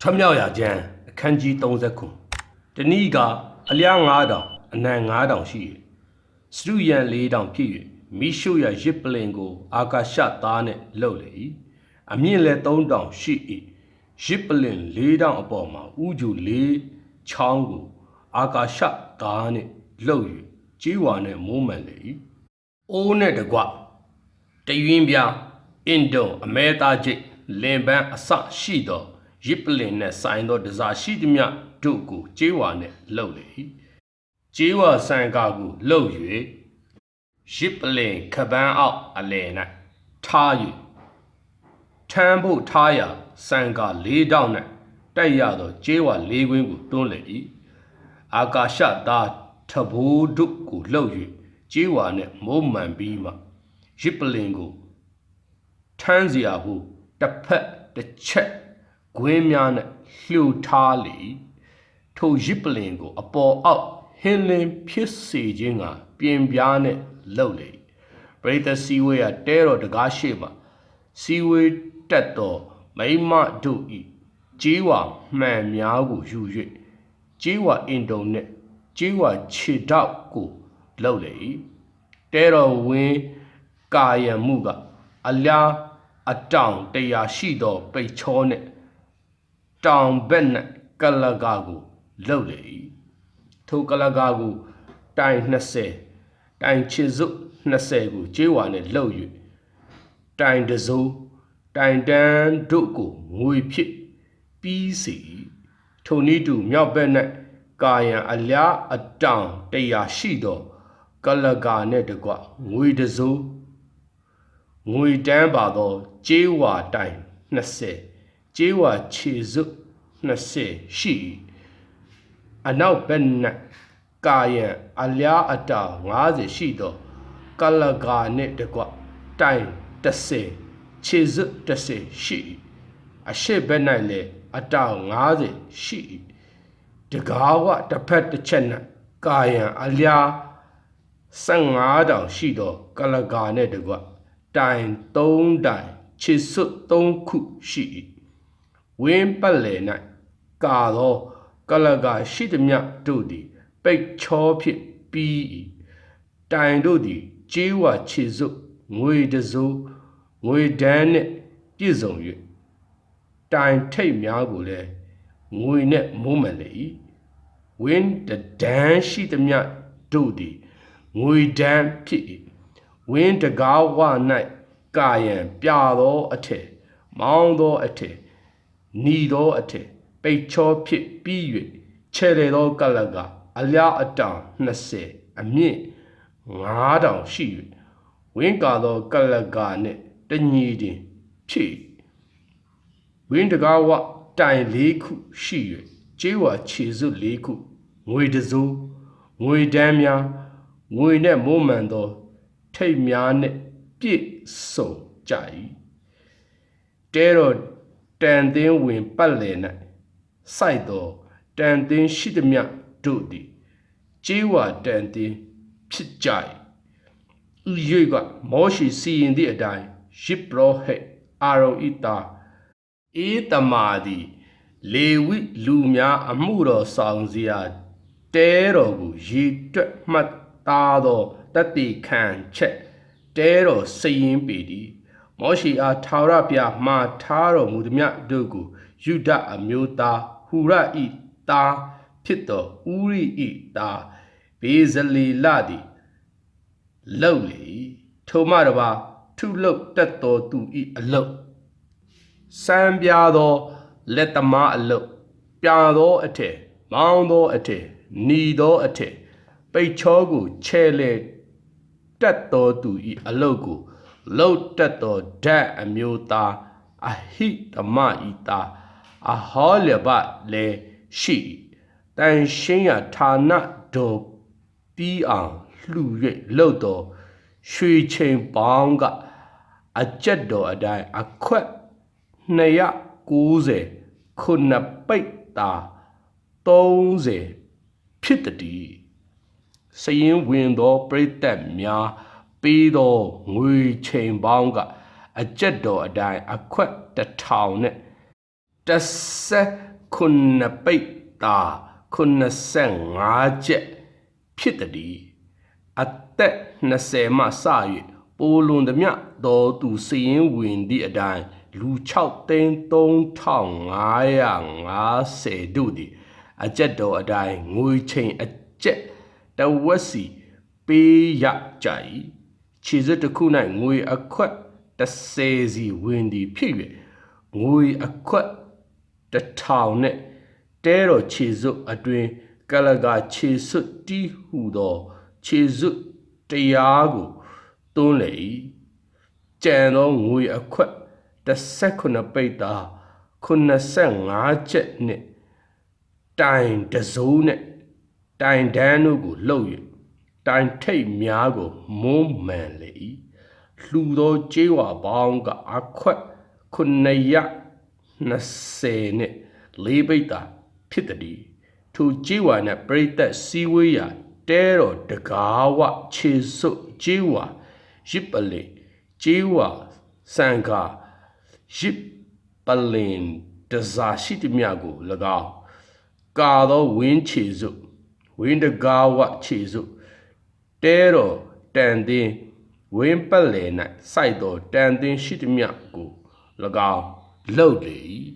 ထွမြောက်ရကျန်းအခန်းကြီး39တနည်းကအလျား9000အနံ9000ရှိ၏စတုရန်4000ဖြစ်၍မိရှုရရစ်ပလင်ကို အာကာရှသားနှင့်လှုပ်လေ၏အမြင့်လည်း3000ရှိ၏ရစ်ပလင်4000အပေါ်မှာဥဂျူ4ချောင်းကို အာကာရှသားနှင့်လှုပ်၍ကြီးဝါနှင့်မိုးမှန်လေ၏အိုးနှင့်တကွတယင်းပြအင်ဒုံအမဲသားချိတ်လင်ပန်းအစရှိသော ရစ်ပလင်နှင့်ဆိုင်သောတစားရှိသည်မြတို့ကိုကြေးဝါနှင့်လှုပ်လေ၏ကြေးဝါဆန်ကာကိုလှုပ်၍ရစ်ပလင်ခပန်းအောက်အလယ်၌ထား၍ထမ်းဖို့ထားရာဆန်ကာ၄တောင်း၌တိုက်ရသောကြေးဝါ၄ကွင်းကိုတွန်းလေ၏အာကာရှသားထဘိုးတို့ကိုလှုပ်၍ကြေးဝါနှင့်မိုးမှန်ပြီးမှရစ်ပလင်ကိုထမ်းစရာဟုတစ်ဖက်တစ်ချက် ဂွင်းများနဲ့လှူထားလေထိုရစ်ပလင်ကို အပေါ်အောက်ဟင်းလင်းဖြစ်စေခြင်းကပြင်ပြားနဲ့လှုပ်လေပရိသတ်စီဝေးကတဲတော်တကားရှိမှစီဝေးတက်တော်မိမတို့ဤကြေးဝါမှန်များကိုယူ၍ကြေးဝါအင်တုံနဲ့ကြေးဝါခြေတောက်ကိုလှုပ်လေတဲတော်ဝင်းကာယံမှုကအလားအတောင်တရာရှိသော ပိတ်ချောနှင့် တောင်ဘက်၌ကလကာကိုလှုပ်လေ၏ထိုကလကာကိုတိုင်20တိုင်ချစ်စု20ကိုကျေးဝါနှင့်လှုပ်၍တိုင်တစိုးတိုင်တန်းတို့ကိုငွေဖြစ်ပြီးစီထိုနည်းတူမြောက်ဘက်၌ကာယံအလားအတောင်တရာရှိသောကလကာနှင့်တကွငွေတစိုးငွေတန်းပါသောကျေးဝါတိုင်20 ကျေးဝါခြေစွပ်20ရှိ၏အနောက်ဘက်၌ကာယံအလျားအတာ50ရှိသောကလကာနှင့်တကွတိုင်30ခြေစွပ်30ရှိ၏အရှိဘက်၌လည်းအတာ50ရှိ၏တကားဝတစ်ဖက်တစ်ချက်၌ကာယံအလျား15တောင်ရှိသောကလကာနှင့်တကွတိုင်3တိုင်ခြေစွပ်3ခုရှိ၏ ဝင်းပတ်လည်၌ကာသောကလကာရှိသည်မြတို့သည် ပိတ်ချောဖြင့်ပြီး၏တိုင်တို့သည်ကြေးဝါခြေစွပ်ငွေတစိုးငွေဒန်းနှင့်ပြည့်စုံ၍တိုင်ထိတ်များကိုလည်းငွေနှင့်မိုးမှန်လေ၏ဝင်းတဒန်းရှိသည်မြတို့သည်ငွေဒန်းဖြစ်၏ဝင်းတကားဝ၌ကာယံပြသောအထည်မောင်းသောအထည် နီသောအထည်ပိတ်ချောဖြစ်ပြီး၍ခြေလေသောကလက အလျားအတောင်20အမြင့်9000ရှိ၍ဝင်းကာသောကလကနှင့်တညီတင်ဖြစ်ဝင်းတကားဝတိုင်၄ခုရှိ၍ကျေးဝါခြေစွပ်၄ခုငွေတစိုးငွေတန်းများငွေနှင့်မိုးမှန်သောထိတ်များနှင့်ပြည့်စုံကြ၏တဲတော် တန်သင်းဝင်ပတ်လည်၌စိုက်သောတန်သင်းရှိသည်မြတို့သည်ကျေးဝါတန်သင်းဖြစ်ကြ၏ဤ၍ကမောရှိစီရင်သည့်အတိုင်းယစ်ပရောဟိတ်အာရုံဤသားအေးတမာသည်လေဝိလူများအမှုတော်ဆောင်စရာတဲတော်ကိုရေတွက်မှတ်သားသောတတိခံချက်တဲတော်စရင်ပေသည် မောရှိအားထာဝရဘုရားမှာထားတော်မူသည်မြတ်တို့ကိုယူဒအမျိုးသားဟူရဤသားဖြစ်သောဥရိဤသားဘေဇလီလသည်လှုပ်လေထိုမှတပါထုလှုပ်တက်တော်သူဤအလုတ်စံပြားသောလက်သမားအလုတ်ပြာသောအထည်မောင်းသောအထည်နီသောအထည်ပိတ်ချောကိုချဲလေတက်တော်သူဤအလုတ်ကို လှုပ်တက်တော်ဓာတ်အမျိုးသားအဟိတမဤသားအဟောလဘလည်းရှိတန်ရှင်းရဌာနတော်ပြီးအောင်လှူ၍လှုပ်တော်ရွှေချိန်ပေါင်းကအကြက်တော်အတိုင်းအခွက်290ခုနှစ်ပိတ်တာ30ဖြစ်တည်းစရင်ဝင်သောပြိတ္တများ ပေးသောငွေချိန်ပေါင်းကအကြက်တော်အတိုင်းအခွက်တစ်ထောင်နဲ့တစ်ဆက်ခုနှစ်ပိတ်တာ85ချက်ဖြစ်တည်းအသက်20မှစ၍ပိုလွန်သည်မြတော်သူစည်ရင်ဝင်သည့်အတိုင်းလူ6သိန်း3550တို့သည်အကြက်တော်အတိုင်းငွေချိန်အကျက်တဝက်စီပေးရကြ၏ ခြေစွပ်တစ်ခု၌ငွေအခွက်30စီဝင်သည်ဖြစ်၍ငွေအခွက်တစ်ထောင်နှင့်တဲတော်ခြေစွပ်အတွင်ကလကာခြေစွပ်တီးဟူသောခြေစွပ်တရားကိုတွန်းလေ၏ကြံသောငွေအခွက်19ပိတ်သား85ချက်နှင့်တိုင်တစိုးနှင့်တိုင်ဒန်းတို့ကိုလှုပ်၍ တိုင်ထိတ်များကိုမုန်းမှန်လေ၏လှူသောကြေးဝါပေါင်းကအခွက်920နှင့်လေးပိတ်သားဖြစ်သည်ထိုကြေးဝါနှင့်ပြိတ္တစည်းဝေးရာတဲတော်တကားဝခြေစွပ်ကြေးဝါရစ်ပလေကြေးဝါစံကာရစ်ပလင်တစားရှိသည်မြကို၎င်းကာသောဝင်းခြေစွပ်ဝင်းတကားဝခြေစွပ် တဲတော်တန်တင်းဝင်းပက်လေ၌စိုက်သောတန်တင်းရှိသည်မြကို၎င်းလှုပ်လေ၏